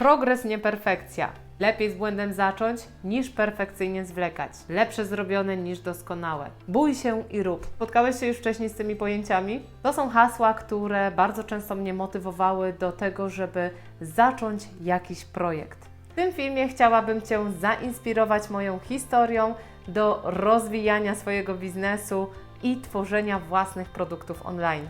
Progres, nie perfekcja. Lepiej z błędem zacząć, niż perfekcyjnie zwlekać. Lepsze zrobione niż doskonałe. Bój się i rób. Spotkałeś się już wcześniej z tymi pojęciami? To są hasła, które bardzo często mnie motywowały do tego, żeby zacząć jakiś projekt. W tym filmie chciałabym Cię zainspirować moją historią do rozwijania swojego biznesu i tworzenia własnych produktów online.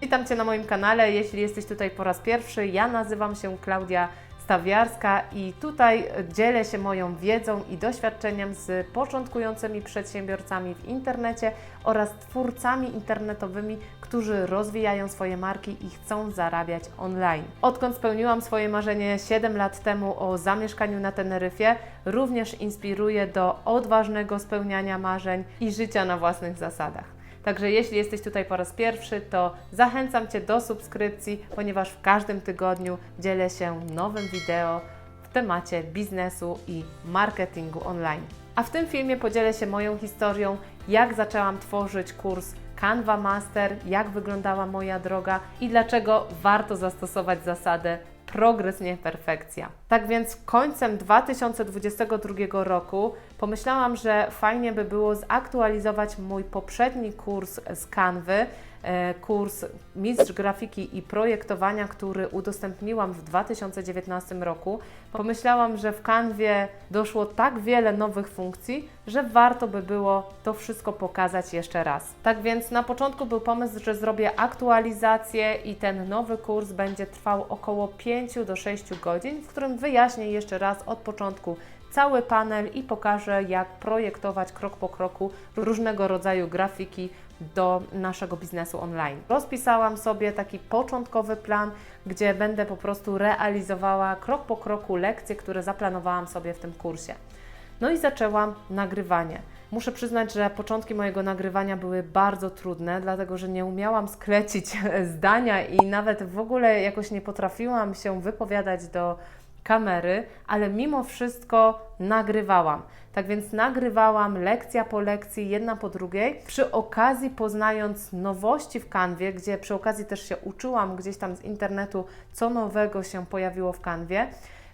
Witam Cię na moim kanale. Jeśli jesteś tutaj po raz pierwszy, ja nazywam się Klaudia Stawiarska i tutaj dzielę się moją wiedzą i doświadczeniem z początkującymi przedsiębiorcami w internecie oraz twórcami internetowymi, którzy rozwijają swoje marki i chcą zarabiać online. Odkąd spełniłam swoje marzenie 7 lat temu o zamieszkaniu na Teneryfie, również inspiruję do odważnego spełniania marzeń i życia na własnych zasadach. Także jeśli jesteś tutaj po raz pierwszy, to zachęcam Cię do subskrypcji, ponieważ w każdym tygodniu dzielę się nowym wideo w temacie biznesu i marketingu online. A w tym filmie podzielę się moją historią, jak zaczęłam tworzyć kurs Canva Master, jak wyglądała moja droga i dlaczego warto zastosować zasadę progres, nie perfekcja. Tak więc końcem 2022 roku pomyślałam, że fajnie by było zaktualizować mój poprzedni kurs z Canvy, e, kurs Mistrz Grafiki i Projektowania, który udostępniłam w 2019 roku. Pomyślałam, że w Canwie doszło tak wiele nowych funkcji, że warto by było to wszystko pokazać jeszcze raz. Tak więc na początku był pomysł, że zrobię aktualizację i ten nowy kurs będzie trwał około 5 do 6 godzin, w którym wyjaśnię jeszcze raz od początku cały panel i pokażę, jak projektować krok po kroku różnego rodzaju grafiki do naszego biznesu online. Rozpisałam sobie taki początkowy plan, gdzie będę po prostu realizowała krok po kroku lekcje, które zaplanowałam sobie w tym kursie. No i zaczęłam nagrywanie. Muszę przyznać, że początki mojego nagrywania były bardzo trudne, dlatego że nie umiałam sklecić zdania i nawet w ogóle jakoś nie potrafiłam się wypowiadać do kamery, ale mimo wszystko nagrywałam. Tak więc nagrywałam lekcja po lekcji, jedna po drugiej, przy okazji poznając nowości w kanwie, gdzie przy okazji też się uczyłam gdzieś tam z internetu, co nowego się pojawiło w kanwie.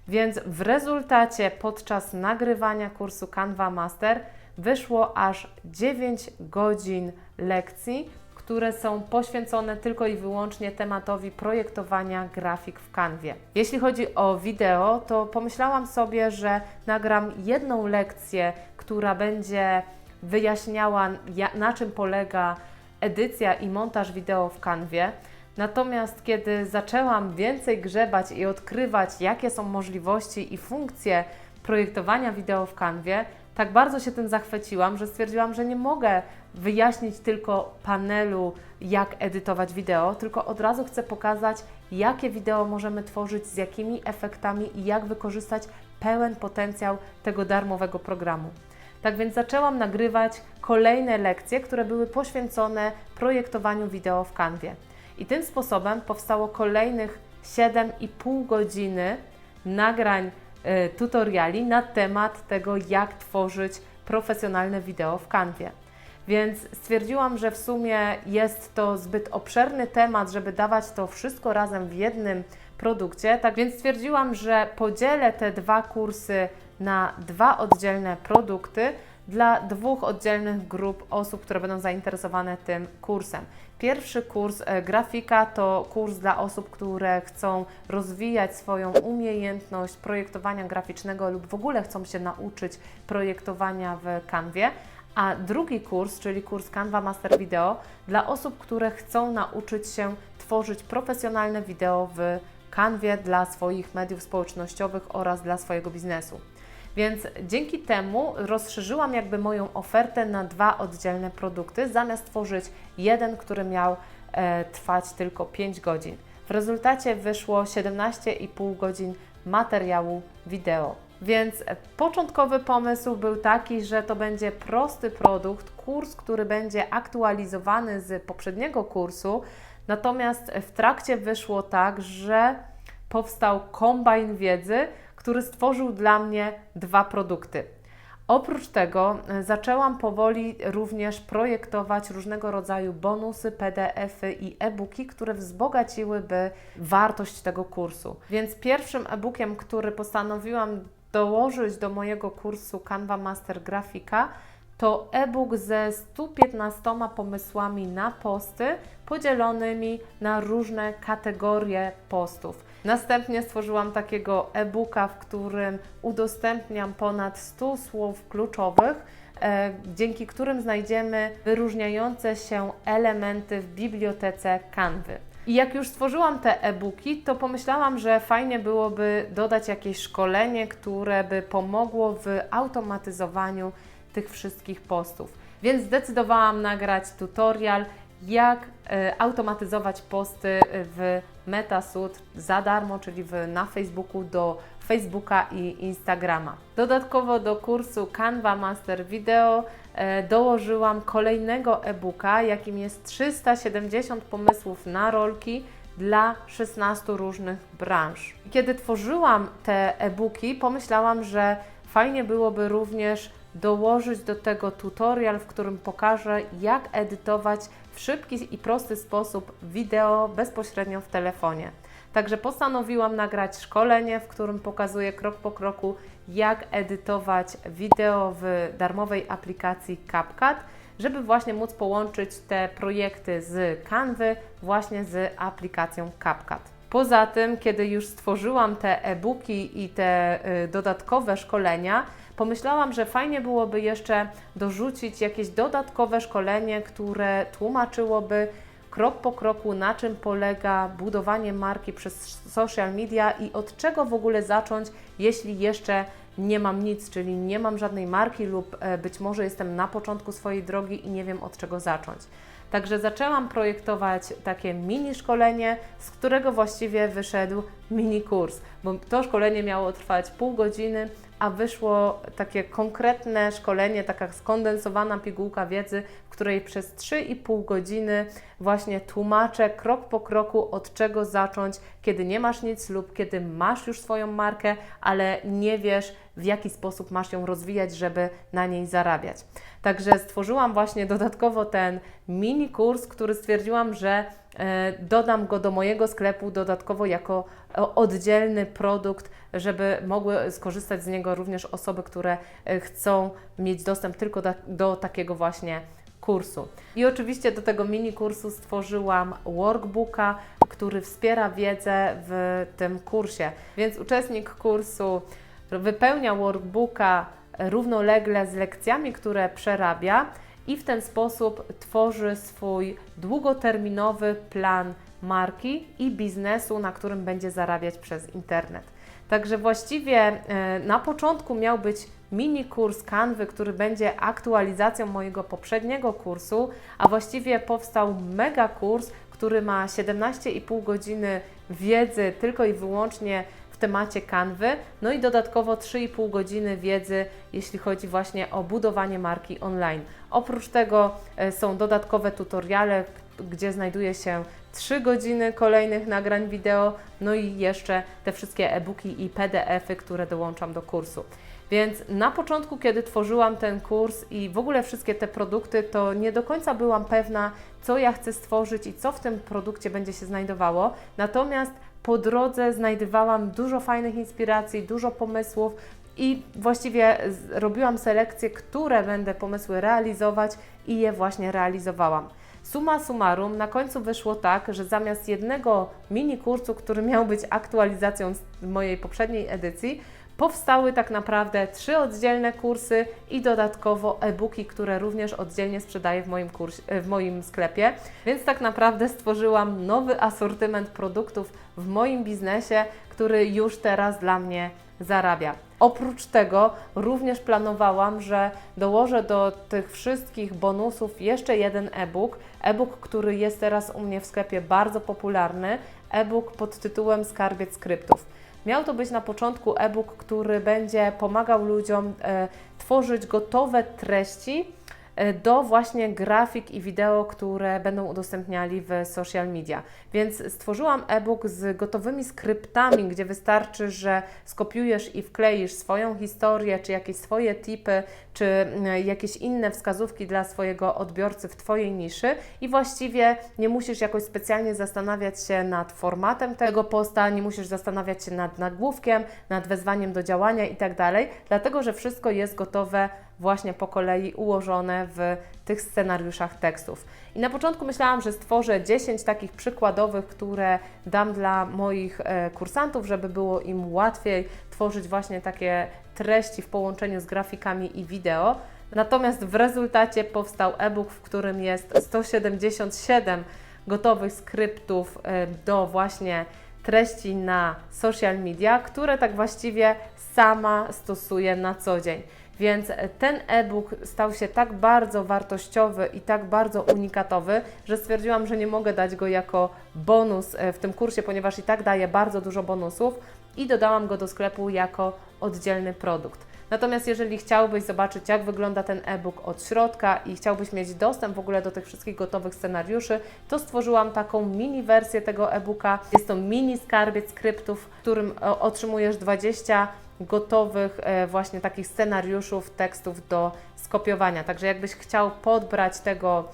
Więc w rezultacie podczas nagrywania kursu Canva Master wyszło aż 9 godzin lekcji, które są poświęcone tylko i wyłącznie tematowi projektowania grafik w kanwie. Jeśli chodzi o wideo, to pomyślałam sobie, że nagram jedną lekcję, która będzie wyjaśniała, na czym polega edycja i montaż wideo w kanwie. Natomiast kiedy zaczęłam więcej grzebać i odkrywać, jakie są możliwości i funkcje projektowania wideo w kanwie, tak bardzo się tym zachwyciłam, że stwierdziłam, że nie mogę wyjaśnić tylko panelu, jak edytować wideo, tylko od razu chcę pokazać, jakie wideo możemy tworzyć, z jakimi efektami i jak wykorzystać pełen potencjał tego darmowego programu. Tak więc zaczęłam nagrywać kolejne lekcje, które były poświęcone projektowaniu wideo w kanwie. I tym sposobem powstało kolejnych 7,5 godziny nagrań y, tutoriali na temat tego, jak tworzyć profesjonalne wideo w kanwie. Więc stwierdziłam, że w sumie jest to zbyt obszerny temat, żeby dawać to wszystko razem w jednym produkcie. Tak więc stwierdziłam, że podzielę te dwa kursy na dwa oddzielne produkty dla dwóch oddzielnych grup osób, które będą zainteresowane tym kursem. Pierwszy kurs e, grafika to kurs dla osób, które chcą rozwijać swoją umiejętność projektowania graficznego lub w ogóle chcą się nauczyć projektowania w Canwie. A drugi kurs, czyli kurs Canva Master Video, dla osób, które chcą nauczyć się tworzyć profesjonalne wideo w Canwie dla swoich mediów społecznościowych oraz dla swojego biznesu. Więc dzięki temu rozszerzyłam jakby moją ofertę na dwa oddzielne produkty, zamiast tworzyć jeden, który miał e, trwać tylko 5 godzin. W rezultacie wyszło 17,5 godzin materiału wideo. Więc początkowy pomysł był taki, że to będzie prosty produkt, kurs, który będzie aktualizowany z poprzedniego kursu. Natomiast w trakcie wyszło tak, że powstał kombajn wiedzy, który stworzył dla mnie dwa produkty. Oprócz tego e, zaczęłam powoli również projektować różnego rodzaju bonusy, PDF-y i e-booki, które wzbogaciłyby wartość tego kursu. Więc pierwszym e-bookiem, który postanowiłam dołożyć do mojego kursu Canva Master Grafika, to e-book ze 115 pomysłami na posty podzielonymi na różne kategorie postów. Następnie stworzyłam takiego e-booka, w którym udostępniam ponad 100 słów kluczowych, e, dzięki którym znajdziemy wyróżniające się elementy w bibliotece Canvy. I jak już stworzyłam te e-booki, to pomyślałam, że fajnie byłoby dodać jakieś szkolenie, które by pomogło w automatyzowaniu tych wszystkich postów. Więc zdecydowałam nagrać tutorial, jak e, automatyzować posty w MetaSuite za darmo, czyli w, na Facebooku do Facebooka i Instagrama. Dodatkowo do kursu Canva Master Video dołożyłam kolejnego e-booka, jakim jest 370 pomysłów na rolki dla 16 różnych branż. Kiedy tworzyłam te e-booki, pomyślałam, że fajnie byłoby również dołożyć do tego tutorial, w którym pokażę, jak edytować w szybki i prosty sposób wideo bezpośrednio w telefonie. Także postanowiłam nagrać szkolenie, w którym pokazuję krok po kroku, jak edytować wideo w darmowej aplikacji CapCut, żeby właśnie móc połączyć te projekty z Canvy właśnie z aplikacją CapCut. Poza tym, kiedy już stworzyłam te e-booki i te y, dodatkowe szkolenia, pomyślałam, że fajnie byłoby jeszcze dorzucić jakieś dodatkowe szkolenie, które tłumaczyłoby krok po kroku, na czym polega budowanie marki przez social media i od czego w ogóle zacząć, jeśli jeszcze nie mam nic, czyli nie mam żadnej marki lub e, być może jestem na początku swojej drogi i nie wiem od czego zacząć. Także zaczęłam projektować takie mini szkolenie, z którego właściwie wyszedł mini kurs, bo to szkolenie miało trwać pół godziny, a wyszło takie konkretne szkolenie, taka skondensowana pigułka wiedzy, w której przez 3,5 godziny właśnie tłumaczę krok po kroku, od czego zacząć, kiedy nie masz nic lub kiedy masz już swoją markę, ale nie wiesz, w jaki sposób masz ją rozwijać, żeby na niej zarabiać. Także stworzyłam właśnie dodatkowo ten mini kurs, który stwierdziłam, że dodam go do mojego sklepu dodatkowo jako e, oddzielny produkt, żeby mogły skorzystać z niego również osoby, które e, chcą mieć dostęp tylko do, do takiego właśnie kursu. I oczywiście do tego mini kursu stworzyłam workbooka, który wspiera wiedzę w tym kursie. Więc uczestnik kursu wypełnia workbooka równolegle z lekcjami, które przerabia i w ten sposób tworzy swój długoterminowy plan marki i biznesu, na którym będzie zarabiać przez internet. Także właściwie e, na początku miał być mini kurs Canwy, który będzie aktualizacją mojego poprzedniego kursu, a właściwie powstał mega kurs, który ma 17,5 godziny wiedzy tylko i wyłącznie temacie kanwy, no i dodatkowo 3,5 godziny wiedzy, jeśli chodzi właśnie o budowanie marki online. Oprócz tego e, są dodatkowe tutoriale, gdzie znajduje się 3 godziny kolejnych nagrań wideo, no i jeszcze te wszystkie e-booki i PDF-y, które dołączam do kursu. Więc na początku, kiedy tworzyłam ten kurs i w ogóle wszystkie te produkty, to nie do końca byłam pewna, co ja chcę stworzyć i co w tym produkcie będzie się znajdowało. Natomiast po drodze znajdowałam dużo fajnych inspiracji, dużo pomysłów i właściwie robiłam selekcję, które będę pomysły realizować i je właśnie realizowałam. Suma summarum, na końcu wyszło tak, że zamiast jednego mini kursu, który miał być aktualizacją mojej poprzedniej edycji, powstały tak naprawdę trzy oddzielne kursy i dodatkowo e-booki, które również oddzielnie sprzedaję w moim, kursie, w moim sklepie. Więc tak naprawdę stworzyłam nowy asortyment produktów w moim biznesie, który już teraz dla mnie zarabia. Oprócz tego również planowałam, że dołożę do tych wszystkich bonusów jeszcze jeden e-book. E-book, który jest teraz u mnie w sklepie bardzo popularny. E-book pod tytułem Skarbiec Skryptów. Miał to być na początku e-book, który będzie pomagał ludziom e, tworzyć gotowe treści e, do właśnie grafik i wideo, które będą udostępniali w social media. Więc stworzyłam e-book z gotowymi skryptami, gdzie wystarczy, że skopiujesz i wkleisz swoją historię, czy jakieś swoje tipy, czy mm, jakieś inne wskazówki dla swojego odbiorcy w Twojej niszy i właściwie nie musisz jakoś specjalnie zastanawiać się nad formatem tego posta, nie musisz zastanawiać się nad nagłówkiem, nad wezwaniem do działania i tak dlatego że wszystko jest gotowe właśnie po kolei ułożone w tych scenariuszach tekstów. I na początku myślałam, że stworzę 10 takich przykładowych, które dam dla moich e, kursantów, żeby było im łatwiej tworzyć właśnie takie treści w połączeniu z grafikami i wideo. Natomiast w rezultacie powstał e-book, w którym jest 177 gotowych skryptów e, do właśnie treści na social media, które tak właściwie sama stosuję na co dzień. Więc ten e-book stał się tak bardzo wartościowy i tak bardzo unikatowy, że stwierdziłam, że nie mogę dać go jako bonus e, w tym kursie, ponieważ i tak daje bardzo dużo bonusów i dodałam go do sklepu jako oddzielny produkt. Natomiast jeżeli chciałbyś zobaczyć, jak wygląda ten e-book od środka i chciałbyś mieć dostęp w ogóle do tych wszystkich gotowych scenariuszy, to stworzyłam taką mini wersję tego e-booka. Jest to mini skarbiec skryptów, w którym e, otrzymujesz 20 gotowych e, właśnie takich scenariuszów, tekstów do skopiowania. Także jakbyś chciał podbrać tego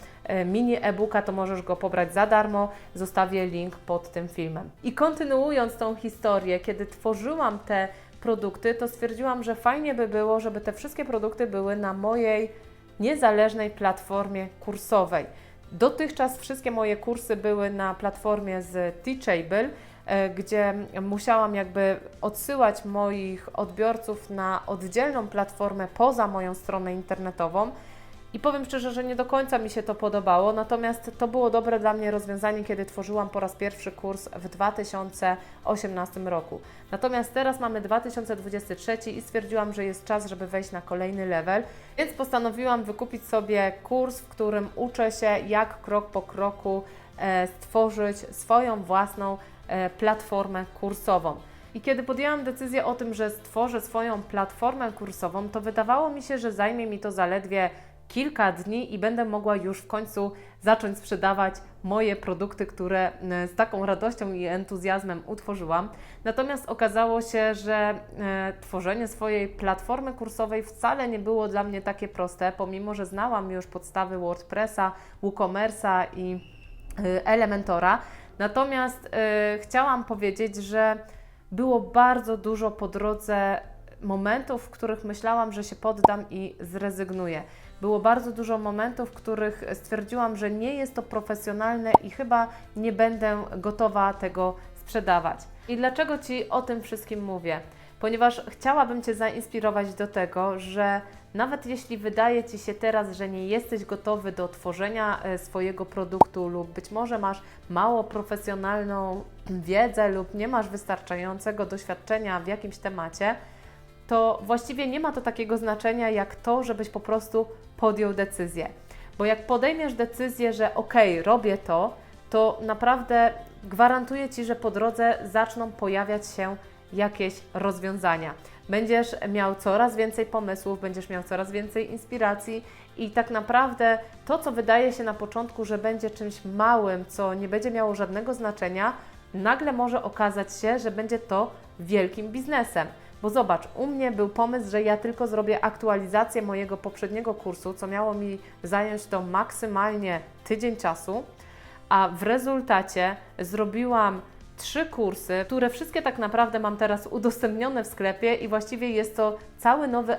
mini e-booka, to możesz go pobrać za darmo. Zostawię link pod tym filmem. I kontynuując tą historię, kiedy tworzyłam te produkty, to stwierdziłam, że fajnie by było, żeby te wszystkie produkty były na mojej niezależnej platformie kursowej. Dotychczas wszystkie moje kursy były na platformie z Teachable, e, gdzie musiałam jakby odsyłać moich odbiorców na oddzielną platformę poza moją stronę internetową. I powiem szczerze, że nie do końca mi się to podobało, natomiast to było dobre dla mnie rozwiązanie, kiedy tworzyłam po raz pierwszy kurs w 2018 roku. Natomiast teraz mamy 2023 i stwierdziłam, że jest czas, żeby wejść na kolejny level, więc postanowiłam wykupić sobie kurs, w którym uczę się, jak krok po kroku e, stworzyć swoją własną e, platformę kursową. I kiedy podjęłam decyzję o tym, że stworzę swoją platformę kursową, to wydawało mi się, że zajmie mi to zaledwie kilka dni i będę mogła już w końcu zacząć sprzedawać moje produkty, które e, z taką radością i entuzjazmem utworzyłam. Natomiast okazało się, że e, tworzenie swojej platformy kursowej wcale nie było dla mnie takie proste, pomimo że znałam już podstawy WordPressa, WooCommerce'a i e, Elementora. Natomiast chciałam powiedzieć, że było bardzo dużo po drodze momentów, w których myślałam, że się poddam i zrezygnuję. Było bardzo dużo momentów, w których stwierdziłam, że nie jest to profesjonalne i chyba nie będę gotowa tego sprzedawać. I dlaczego Ci o tym wszystkim mówię? Ponieważ chciałabym Cię zainspirować do tego, że nawet jeśli wydaje Ci się teraz, że nie jesteś gotowy do tworzenia e, swojego produktu, lub być może masz mało profesjonalną wiedzę, lub nie masz wystarczającego doświadczenia w jakimś temacie, to właściwie nie ma to takiego znaczenia jak to, żebyś po prostu podjął decyzję. Bo jak podejmiesz decyzję, że ok, robię to, to naprawdę gwarantuję Ci, że po drodze zaczną pojawiać się jakieś rozwiązania. Będziesz miał coraz więcej pomysłów, będziesz miał coraz więcej inspiracji i tak naprawdę to, co wydaje się na początku, że będzie czymś małym, co nie będzie miało żadnego znaczenia, nagle może okazać się, że będzie to wielkim biznesem. Bo zobacz, u mnie był pomysł, że ja tylko zrobię aktualizację mojego poprzedniego kursu, co miało mi zająć to maksymalnie tydzień czasu, a w rezultacie zrobiłam trzy kursy, które wszystkie tak naprawdę mam teraz udostępnione w sklepie i właściwie jest to cały nowy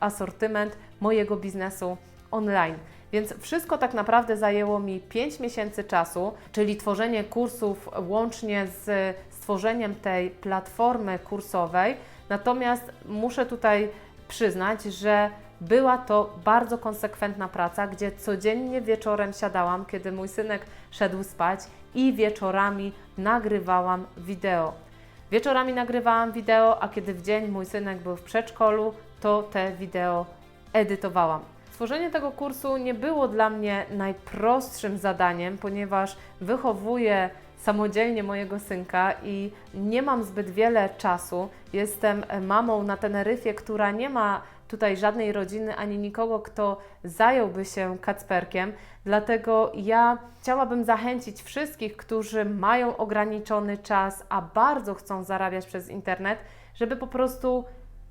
asortyment mojego biznesu online. Więc wszystko tak naprawdę zajęło mi 5 miesięcy czasu, czyli tworzenie kursów łącznie z stworzeniem tej platformy kursowej Natomiast muszę tutaj przyznać, że była to bardzo konsekwentna praca, gdzie codziennie wieczorem siadałam, kiedy mój synek szedł spać i wieczorami nagrywałam wideo. Wieczorami nagrywałam wideo, a kiedy w dzień mój synek był w przedszkolu, to te wideo edytowałam. Stworzenie tego kursu nie było dla mnie najprostszym zadaniem, ponieważ wychowuję samodzielnie mojego synka i nie mam zbyt wiele czasu. Jestem mamą na Teneryfie, która nie ma tutaj żadnej rodziny ani nikogo, kto zająłby się kacperkiem. Dlatego ja chciałabym zachęcić wszystkich, którzy mają ograniczony czas, a bardzo chcą zarabiać przez internet, żeby po prostu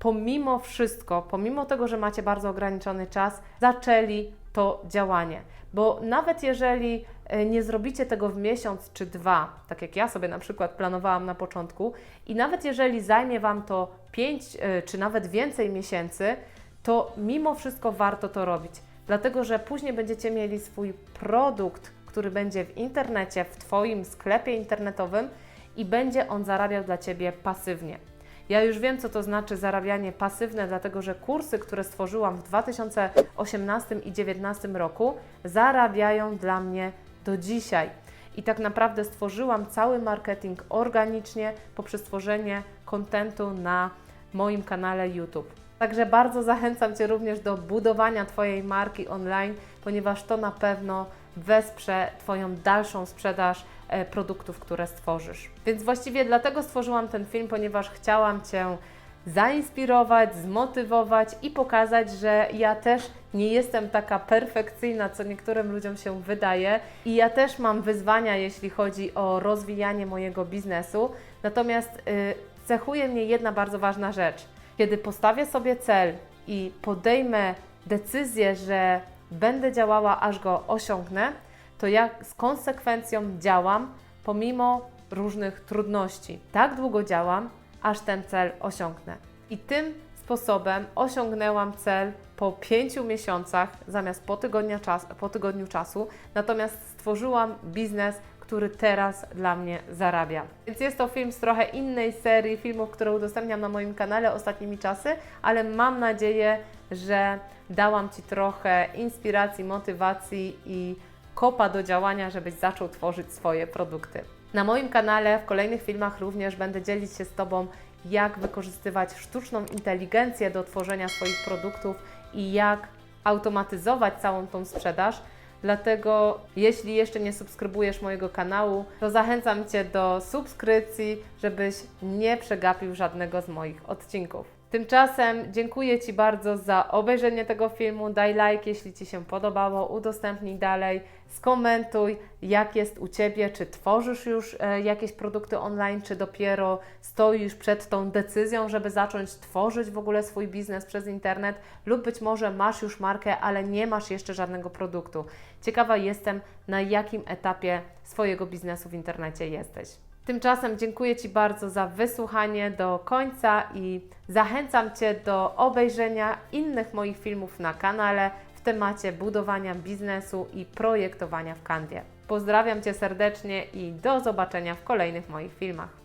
pomimo wszystko, pomimo tego, że macie bardzo ograniczony czas, zaczęli to działanie. Bo nawet jeżeli e, nie zrobicie tego w miesiąc czy dwa, tak jak ja sobie na przykład planowałam na początku, i nawet jeżeli zajmie Wam to 5 czy nawet więcej miesięcy, to mimo wszystko warto to robić. Dlatego, że później będziecie mieli swój produkt, który będzie w internecie, w Twoim sklepie internetowym i będzie on zarabiał dla Ciebie pasywnie. Ja już wiem, co to znaczy zarabianie pasywne, dlatego że kursy, które stworzyłam w 2018 i 2019 roku, zarabiają dla mnie do dzisiaj. I tak naprawdę stworzyłam cały marketing organicznie poprzez tworzenie kontentu na moim kanale YouTube. Także bardzo zachęcam Cię również do budowania Twojej marki online, ponieważ to na pewno wesprze Twoją dalszą sprzedaż produktów, które stworzysz. Więc właściwie dlatego stworzyłam ten film, ponieważ chciałam Cię zainspirować, zmotywować i pokazać, że ja też nie jestem taka perfekcyjna, co niektórym ludziom się wydaje, i ja też mam wyzwania, jeśli chodzi o rozwijanie mojego biznesu. Natomiast y, cechuje mnie jedna bardzo ważna rzecz. Kiedy postawię sobie cel i podejmę decyzję, że będę działała, aż go osiągnę, to ja z konsekwencją działam pomimo różnych trudności. Tak długo działam, aż ten cel osiągnę. I tym sposobem osiągnęłam cel po pięciu miesiącach zamiast po, czas, po tygodniu czasu, natomiast stworzyłam biznes, który teraz dla mnie zarabia. Więc jest to film z trochę innej serii filmów, które udostępniam na moim kanale ostatnimi czasy, ale mam nadzieję, że dałam Ci trochę inspiracji, motywacji i kopa do działania, żebyś zaczął tworzyć swoje produkty. Na moim kanale w kolejnych filmach również będę dzielić się z Tobą, jak wykorzystywać sztuczną inteligencję do tworzenia swoich produktów i jak automatyzować całą tą sprzedaż. Dlatego, jeśli jeszcze nie subskrybujesz mojego kanału, to zachęcam Cię do subskrypcji, żebyś nie przegapił żadnego z moich odcinków. Tymczasem dziękuję Ci bardzo za obejrzenie tego filmu. Daj like, jeśli Ci się podobało, udostępnij dalej, skomentuj, jak jest u Ciebie, czy tworzysz już e, jakieś produkty online, czy dopiero stoisz przed tą decyzją, żeby zacząć tworzyć w ogóle swój biznes przez internet, lub być może masz już markę, ale nie masz jeszcze żadnego produktu. Ciekawa jestem, na jakim etapie swojego biznesu w internecie jesteś. Tymczasem dziękuję Ci bardzo za wysłuchanie do końca i zachęcam Cię do obejrzenia innych moich filmów na kanale w temacie budowania biznesu i projektowania w kanwie. Pozdrawiam Cię serdecznie i do zobaczenia w kolejnych moich filmach.